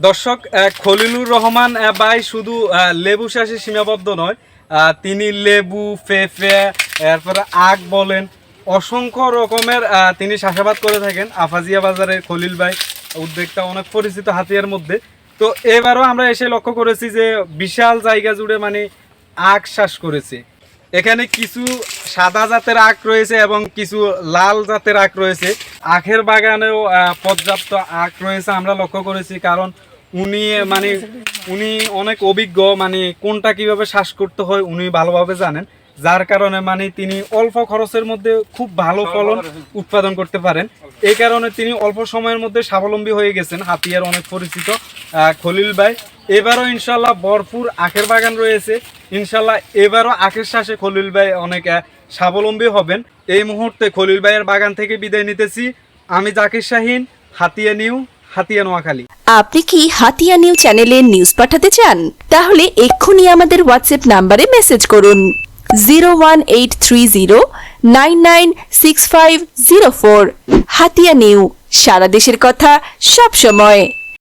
দর্শক খলিলুর রহমান ভাই শুধু লেবু চাষে সীমাবদ্ধ নয় তিনি লেবু, ফেফে, এরপরে আখ বলেন, অসংখ্য রকমের তিনি চাষাবাদ করে থাকেন আফাজিয়া বাজারের খলিল ভাই উদ্যোগটা অনেক পরিচিত হাতিয়ার মধ্যে। তো এবারও আমরা এসে লক্ষ্য করেছি যে বিশাল জায়গা জুড়ে মানে আখ চাষ করেছে। এখানে কিছু সাদা জাতের আখ রয়েছে এবং কিছু লাল জাতের আখ রয়েছে। আখের বাগানেও পর্যাপ্ত আখ রয়েছে আমরা লক্ষ্য করেছি কারণ উনি মানে উনি অনেক অভিজ্ঞ মানে কোনটা কীভাবে শ্বাস করতে হয় উনি ভালোভাবে জানেন। যার কারণে মানে তিনি অল্প খরচের মধ্যে খুব ভালো ফলন উৎপাদন করতে পারেন। এই কারণে তিনি অল্প সময়ের মধ্যে স্বাবলম্বী হয়ে গেছেন হাতিয়ার অনেক পরিচিত খলিল ভাই। এবারও ইনশাল্লাহ ভরপুর আখের বাগান রয়েছে। ইনশাল্লাহ এবারও আখের শ্বাসে খলিল ভাই অনেক স্বাবলম্বী হবেন। এই মুহূর্তে খলিল ভাইয়ের বাগান থেকে বিদায় নিতেছি। আমি জাকির শাহিন, হাতিয়া নিউ, হাতিয়া নোয়াখালী। আপনি কি হাতিয়া নিউ চ্যানেলে নিউজ পাঠাতে চান? তাহলে এক্ষুনি আমাদের হোয়াটসঅ্যাপ নাম্বারে মেসেজ করুন। Zero one eight three zero nine nine six five zero four. Hatiya new, সারা দেশের কথা সব সময়।